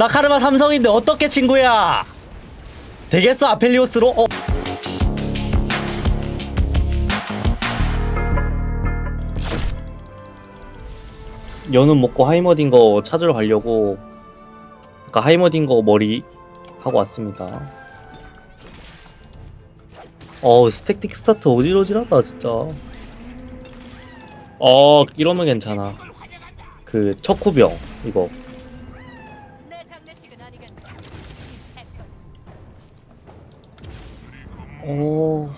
나 카르마 삼성인데 어떻게 친구야? 되겠어 아펠리오스로? 어. 연은 먹고 하이머딩거 찾으러 가려고 아까 하이머딩거 머리 하고 왔습니다. 어 스택 틱 스타트 어지러지하다 진짜. 어 이러면 괜찮아. 그 척후병 이거 오.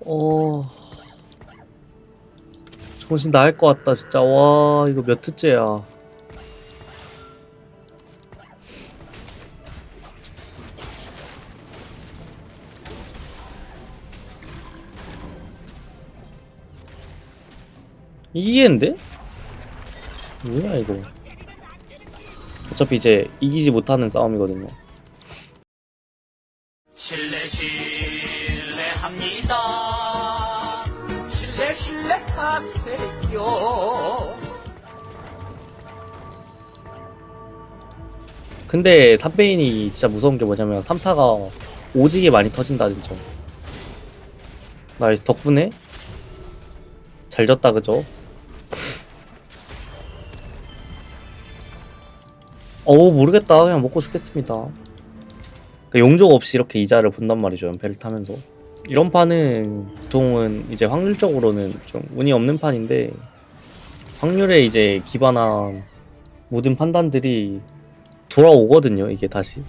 오. 정신 나갈 것 같다, 진짜. 와, 이거 몇 트째야. 이기겠는데? 뭐야, 이거. 어차피 이제 이기지 못하는 싸움이거든요. 실례 실례합니다. 실례 실례하세요. 근데 삼베인이 진짜 무서운 게 뭐냐면 3타가 오지게 많이 터진다는 점. 나이스 덕분에 잘 졌다 그죠? 어우 모르겠다. 그냥 먹고 죽겠습니다. 그러니까 용족 없이 이렇게 이자를 본단 말이죠 연패를 타면서. 이런 판은 보통은 이제 확률적으로는 좀 운이 없는 판인데 확률에 이제 기반한 모든 판단들이 돌아오거든요 이게 다시.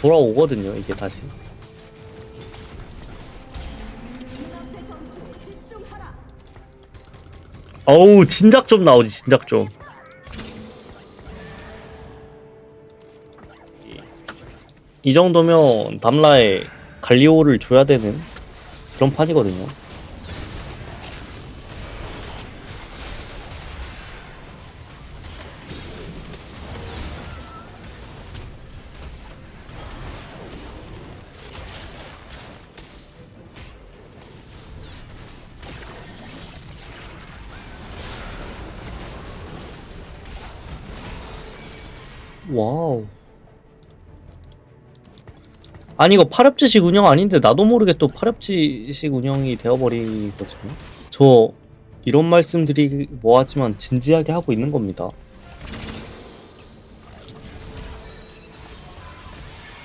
돌아오거든요 이게 다시. 어우 진작 좀 나오지 진작 좀 이 정도면 담라에 갈리오를 줘야 되는 그런 판이거든요 아니 이거 파렵지식 운영 아닌데 나도 모르게 또 파렵지식 운영이 되어버리거든요. 저 이런 말씀 드리기 뭐하지만 진지하게 하고 있는 겁니다.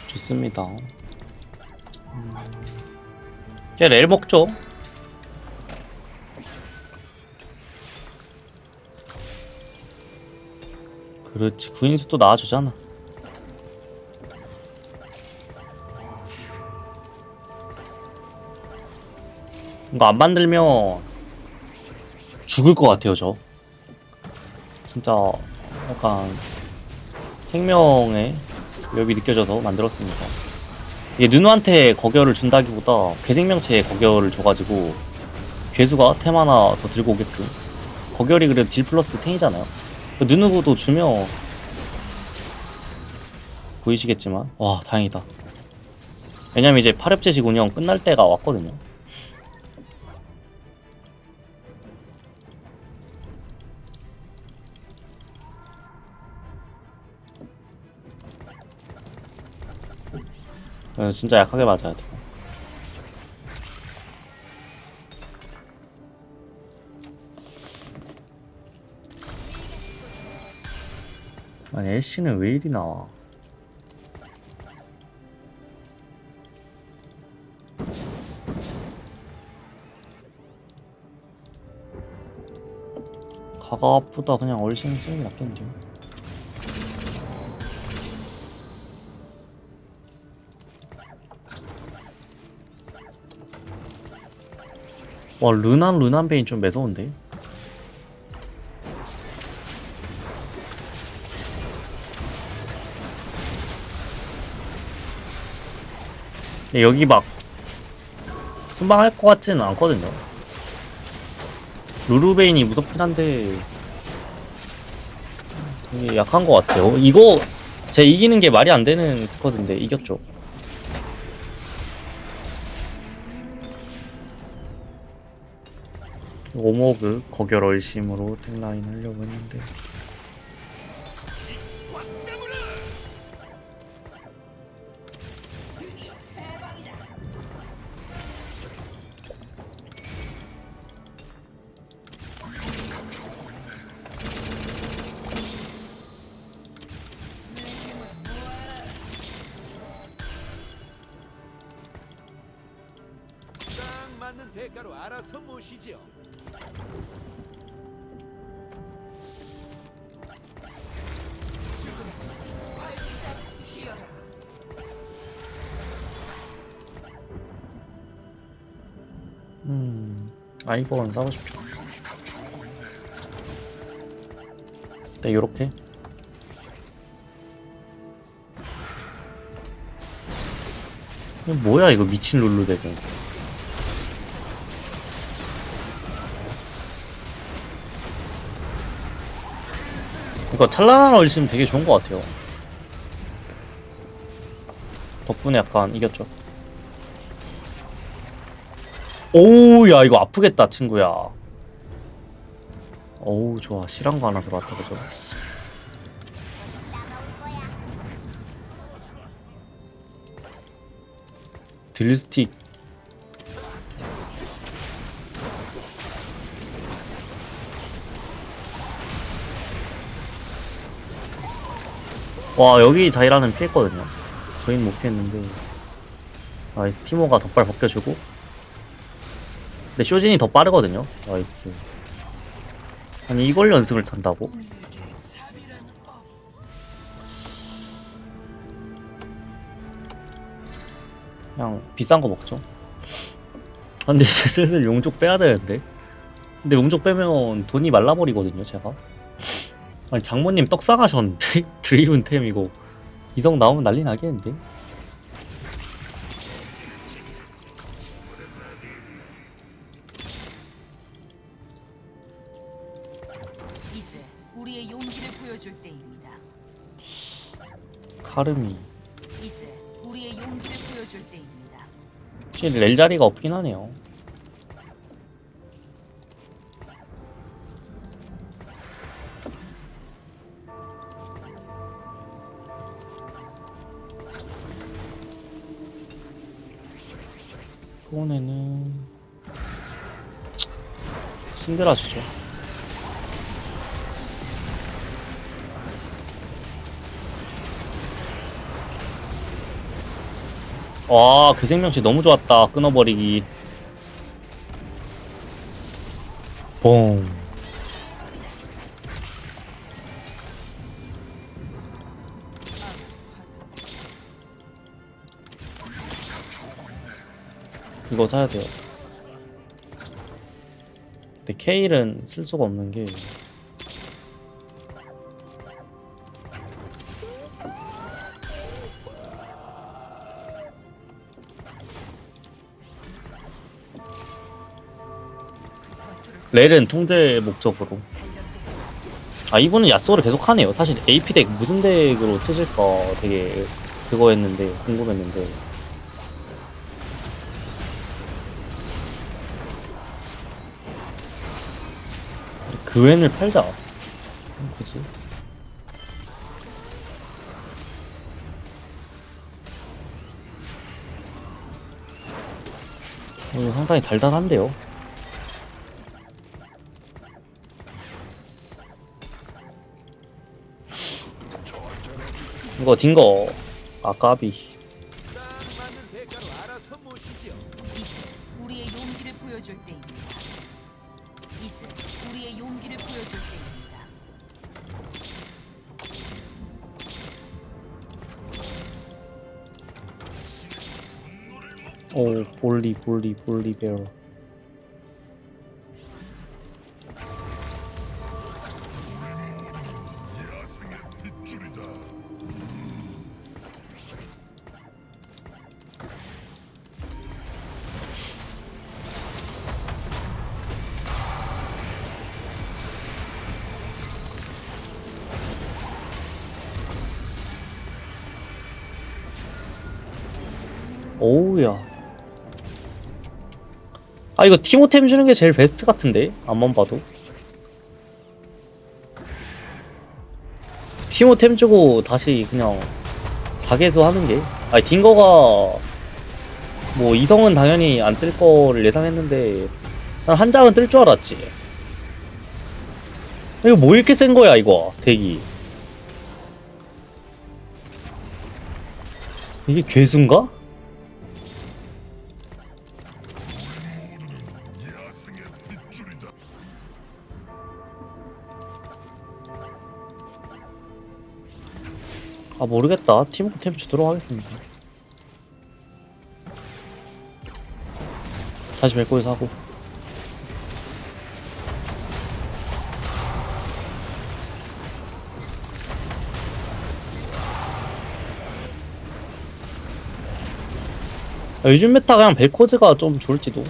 좋습니다. 음... 그냥 렐 먹죠. 그렇지 구인수 또 나와주잖아 이거 안 만들면 죽을 것 같아요 저. 진짜 약간 생명의 엽이 느껴져서 만들었습니다. 이게 누누한테 거결을 준다기보다 괴생명체에 거결을 줘가지고 괴수가 템 하나 더 들고 오게끔. 거결이 그래도 딜 플러스 10이잖아요. 누누구도 주면 보이시겠지만 와 다행이다. 왜냐면 이제 파렵제식 운영 끝날 때가 왔거든요 그래서 진짜 약하게 맞아야 돼. 아니 애쉬는 왜 이리 나와? 가가 아프다. 그냥 얼씬 쓰는 게 낫겠는데요 와 르난 르난 베인 좀 매서운데 여기 막 순방할 것 같지는 않거든요. 루루베인이 무섭긴 한데 되게 약한 것 같아요. 이거 제 이기는 게 말이 안 되는 스쿼드인데 이겼죠. 오목을 거결 얼심으로 탱라인 하려고 했는데 딱 맞는 대가로 알아서 모시지요. 아이버는 싸고 싶죠. 네, 요렇게. 이거 뭐야, 이거 미친 룰루 대고. 이거 찰나한 얼심 되게 좋은 것 같아요. 덕분에 약간 이겼죠. 오우 야 이거 아프겠다 친구야. 어우 좋아. 실한 거 하나 들어왔다 그죠? 딜스틱. 와 여기 자이라는 피했거든요. 저희는 못 피했는데. 나이스 티모가 덧발 벗겨주고 근데 쇼진이 더 빠르거든요. 나이스. 아니 이걸 연승을 탄다고? 그냥 비싼 거 먹죠. 아, 근데 이제 슬슬 용족 빼야 되는데. 근데 용족 빼면 돈이 말라버리거든요, 제가. 아니 장모님 떡 싸가셨는데 드리븐 템 이거 이성 나오면 난리 나겠는데. 이제 우리의 용기를 보여줄 때입니다. 카르미. 이제 우리의 용기를 보여줄 때입니다. 확실히 렐 자리가 없긴 하네요. 이번에는 신드라 주죠. 와, 그 생명치 너무 좋았다. 끊어버리기. 봉. 이거 사야 돼요. 근데 케일은 쓸 수가 없는 게 렐은 통제 목적으로. 아 이분은 야스오를 계속 하네요. 사실 AP 덱 무슨 덱으로 트실까 되게 그거 했는데 궁금했는데. 그웬을 팔자. 음, 굳이? 어, 상당히 달달한데요 이거 딩거 아까비 딱 맞는 대가로 알아서 모시지요. 이제 우리의 용기를 보여줄 때입니다. 이제 우리의 용기를 보여줄 때입니다. 오 볼리 볼리 볼리 베어 오우야. 아 이거 티모템 주는 게 제일 베스트 같은데? 앞만 봐도. 티모 템 주고 다시 그냥 4개수 하는 게? 아니 딩거가 뭐 이성은 당연히 안 뜰 거를 예상했는데 난 한 장은 뜰 줄 알았지. 이거 뭐 이렇게 센 거야 이거? 대기. 이게 괴수인가? 아 모르겠다. 팀워크 템 주도록 하겠습니다. 다시 벨코에서 하고. 아, 요즘 메타 그냥 벨코즈가 좀 좋을지도.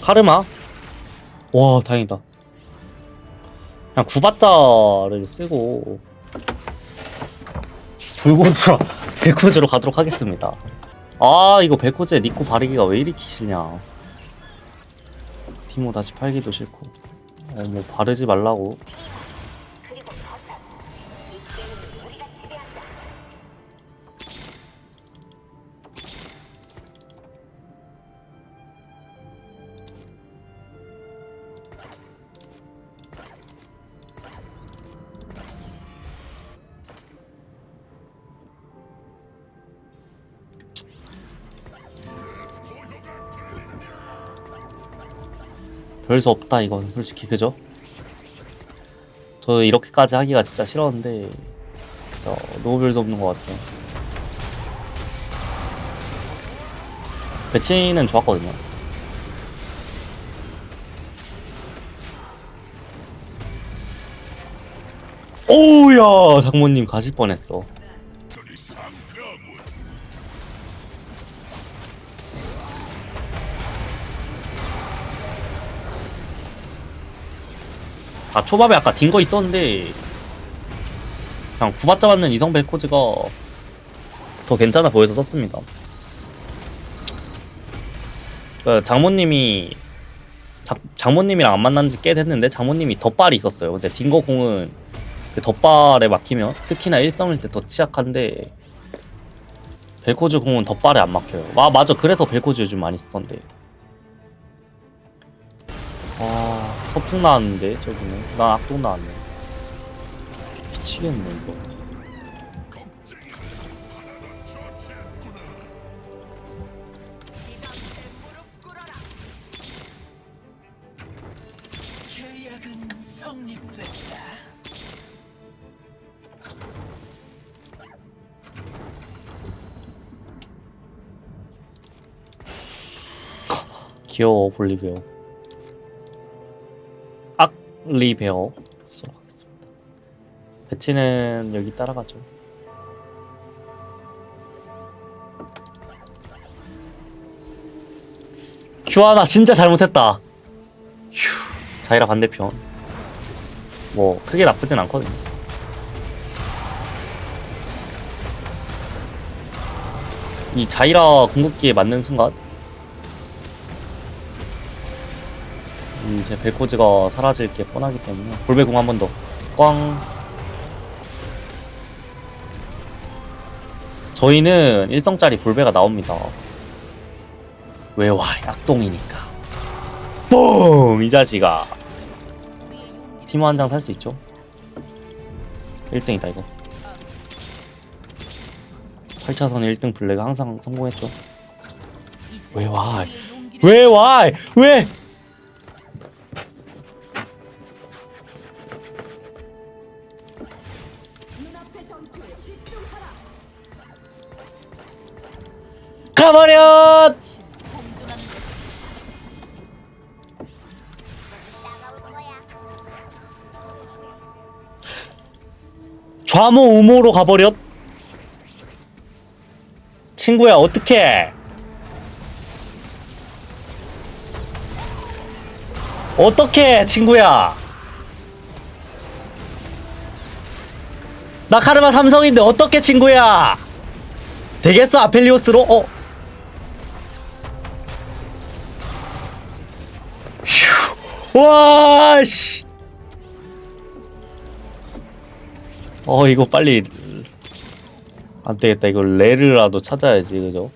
카르마 와 다행이다. 그냥 구바자를 쓰고 돌고 돌아 벨코즈로 가도록 하겠습니다. 아 이거 벨코즈에 니코 바르기가 왜 이리 키시냐. 티모 다시 팔기도 싫고. 어, 뭐 바르지 말라고 별수 없다 이건 솔직히. 그죠? 저 이렇게까지 하기가 진짜 싫었는데 진짜 너무 별수 없는 것 같아요. 배치는 좋았거든요. 오우야! 장모님 가실 뻔했어 아 초밥에 아까 딘 거 있었는데 그냥 구바짜 맞는 이성 벨 코즈가 더 괜찮아 보여서 썼습니다. 그 장모님이 장, 장모님이랑 안 만난 지 꽤 됐는데 장모님이 덧발이 있었어요. 근데 딩거 공은 그 덧발에 막히면 특히나 일성일 때 더 취약한데 벨코즈 공은 덧발에 안 막혀요. 아 맞아 그래서 벨코즈 요즘 많이 쓰던데. 서풍 나왔는데 저기는. 나 악동 나왔네. 미치겠네 이거. 귀여워 악 리베어 쓰도록 하겠습니다 배치는 여기 따라가죠. 휴아나 진짜 잘못했다. 휴 자이라 반대편. 뭐 크게 나쁘진 않거든요. 이 자이라 궁극기에 맞는 순간 이제 벨코즈가 사라질 게 뻔하기 때문에 볼베공 한번 더. 꽝. 저희는 일성짜리 볼베가 나옵니다. 왜 와? 약동이니까. 뽕! 이 자식아. 우리의 용기를 팀한 장 살 수 있죠? 1등이다 이거. 8차선 1등 블랙 항상 성공했죠. 이제 왜 와? 우리의 용기를 왜 와? 왜? 가버려! 좌모 우모로 가버렸. 친구야 어떡해? 어떡해 친구야? 나 카르마 삼성인데 어떡해 친구야? 되겠어 아펠리오스로? 어? 와, 씨. 어, 이거 빨리. 안 되겠다. 이거 레르라도 찾아야지, 그죠?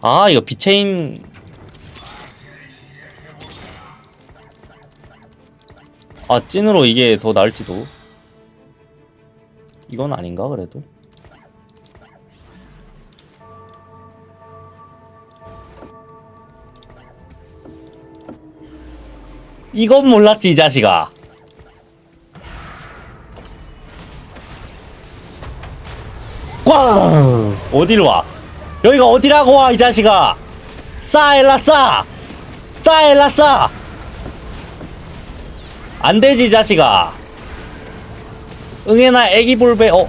아, 이거 비체인. 아, 찐으로 이게 더 나을지도. 이건 아닌가, 그래도? 이건 몰랐지 이 자식아. 꽝! 어디로 와? 여기가 어디라고 와 이 자식아? 싸 엘라 싸! 싸 엘라 싸! 안되지 이 자식아. 응애나 애기 볼배 어